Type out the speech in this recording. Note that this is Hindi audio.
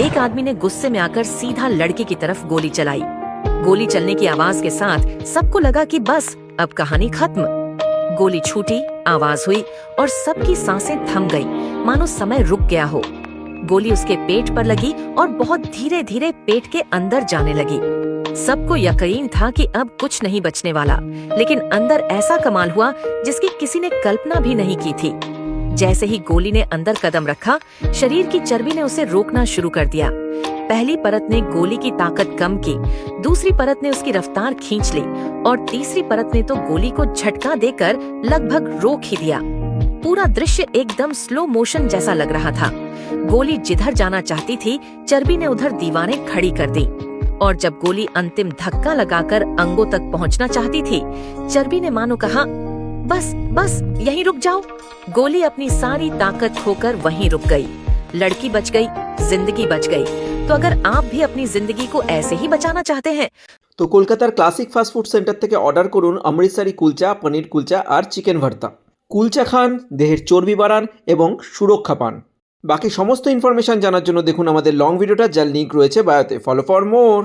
एक आदमी ने गुस्से में आकर सीधा लड़के की तरफ़ गोली चलाई। गोली चलने की आवाज़ के साथ सबको लगा कि बस, अब कहानी खत्म। गोली छूटी, आवाज़ हुई और सबकी साँसें थम गई। मानो समय रुक गया हो। गोली उसके पेट पर लगी और बहुत धीरे धीरे पेट के अंदर जाने लगी। सबको यकीन था कि अब कुछ नहीं बचने वाला, लेकिन अंदर ऐसा कमाल हुआ जिसकी किसी ने कल्पना भी नहीं की थी। जैसे ही गोली ने अंदर कदम रखा, शरीर की चर्बी ने उसे रोकना शुरू कर दिया। पहली परत ने गोली की ताकत कम की, दूसरी परत ने उसकी रफ्तार खींच ली, और तीसरी परत ने तो गोली को झटका देकर लगभग रोक ही दिया। पूरा दृश्य एकदम स्लो मोशन जैसा लग रहा था। गोली जिधर जाना चाहती थी, चर्बी ने उधर दीवारें खड़ी कर दी। और जब गोली अंतिम धक्का लगाकर अंगों तक पहुँचना चाहती थी, चर्बी ने मानो कहा बस बस यहीं रुक जाओ गोली अपनी सारी ताकत खोकर वहीं रुक गई लड़की बच गई जिंदगी बच गई तो अगर आप भी अपनी जिंदगी को ऐसे ही बचाना चाहते हैं তো কলকাতার ক্লাসিক ফাস্টফুড সেন্টার থেকে অর্ডার করুন অমৃতসারি কুলচা পনির কুলচা আর চিকেন ভর্তা কুলচা খান দেহের চর্বি বাড়ান এবং সুরক্ষা পান বাকি সমস্ত ইনফরমেশন জানার জন্য দেখুন আমাদের লং ভিডিওটা যার লিঙ্ক রয়েছে বায়োতে ফলো ফর মোর